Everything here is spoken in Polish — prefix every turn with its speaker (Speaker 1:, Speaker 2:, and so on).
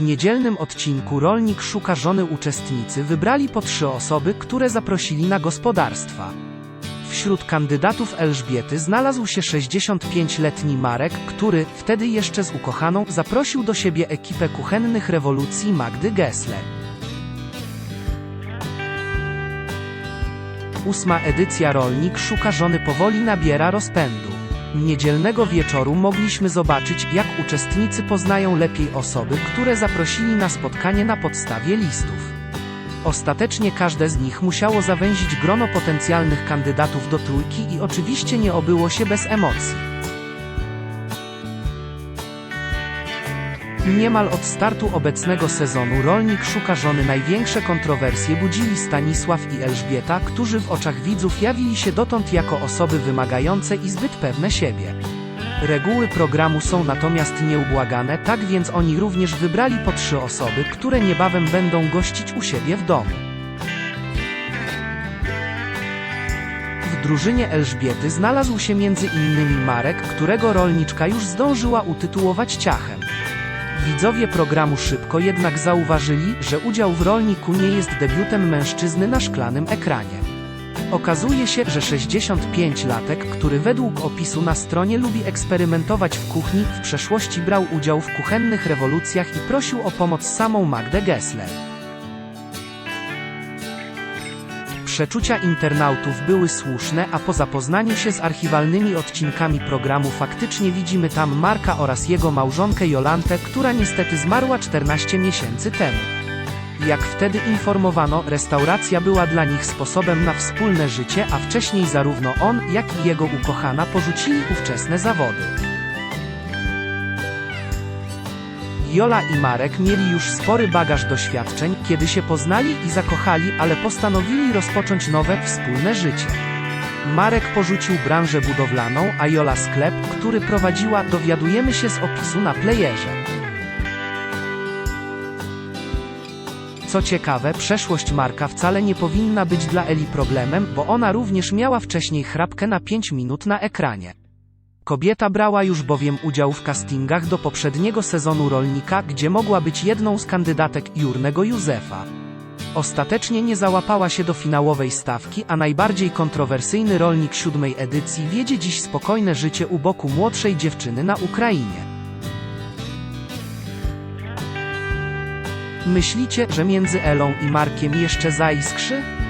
Speaker 1: niedzielnym odcinku Rolnik szuka żony uczestnicy wybrali po trzy osoby, które zaprosili na gospodarstwa. Wśród kandydatów Elżbiety znalazł się 65-letni Marek, który, wtedy jeszcze z ukochaną, zaprosił do siebie ekipę kuchennych rewolucji Magdy Gessler. Ósma edycja Rolnik szuka żony powoli nabiera rozpędu. Niedzielnego wieczoru mogliśmy zobaczyć, jak uczestnicy poznają lepiej osoby, które zaprosili na spotkanie na podstawie listów. Ostatecznie każde z nich musiało zawęzić grono potencjalnych kandydatów do trójki i oczywiście nie obyło się bez emocji. Niemal od startu obecnego sezonu Rolnik szuka żony największe kontrowersje budzili Stanisław i Elżbieta, którzy w oczach widzów jawili się dotąd jako osoby wymagające i zbyt pewne siebie. Reguły programu są natomiast nieubłagane, tak więc oni również wybrali po trzy osoby, które niebawem będą gościć u siebie w domu. W drużynie Elżbiety znalazł się innymi Marek, którego rolniczka już zdążyła utytułować ciachem. Widzowie programu szybko jednak zauważyli, że udział w rolniku nie jest debiutem mężczyzny na szklanym ekranie. Okazuje się, że 65-latek, który według opisu na stronie lubi eksperymentować w kuchni, w przeszłości brał udział w kuchennych rewolucjach i prosił o pomoc samą Magdę Gessler. Przeczucia internautów były słuszne, a po zapoznaniu się z archiwalnymi odcinkami programu faktycznie widzimy tam Marka oraz jego małżonkę Jolantę, która niestety zmarła 14 miesięcy temu. Jak wtedy informowano, restauracja była dla nich sposobem na wspólne życie, a wcześniej zarówno on, jak i jego ukochana porzucili ówczesne zawody. Jola i Marek mieli już spory bagaż doświadczeń, kiedy się poznali i zakochali, ale postanowili rozpocząć nowe, wspólne życie. Marek porzucił branżę budowlaną, a Jola sklep, który prowadziła, dowiadujemy się z opisu na playerze. Co ciekawe, przeszłość Marka wcale nie powinna być dla Eli problemem, bo ona również miała wcześniej chrapkę na 5 minut na ekranie. Kobieta brała już bowiem udział w castingach do poprzedniego sezonu Rolnika, gdzie mogła być jedną z kandydatek Jurnego Józefa. Ostatecznie nie załapała się do finałowej stawki, a najbardziej kontrowersyjny rolnik siódmej edycji wiedzie dziś spokojne życie u boku młodszej dziewczyny na Ukrainie. Myślicie, że między Elą i Markiem jeszcze zaiskrzy?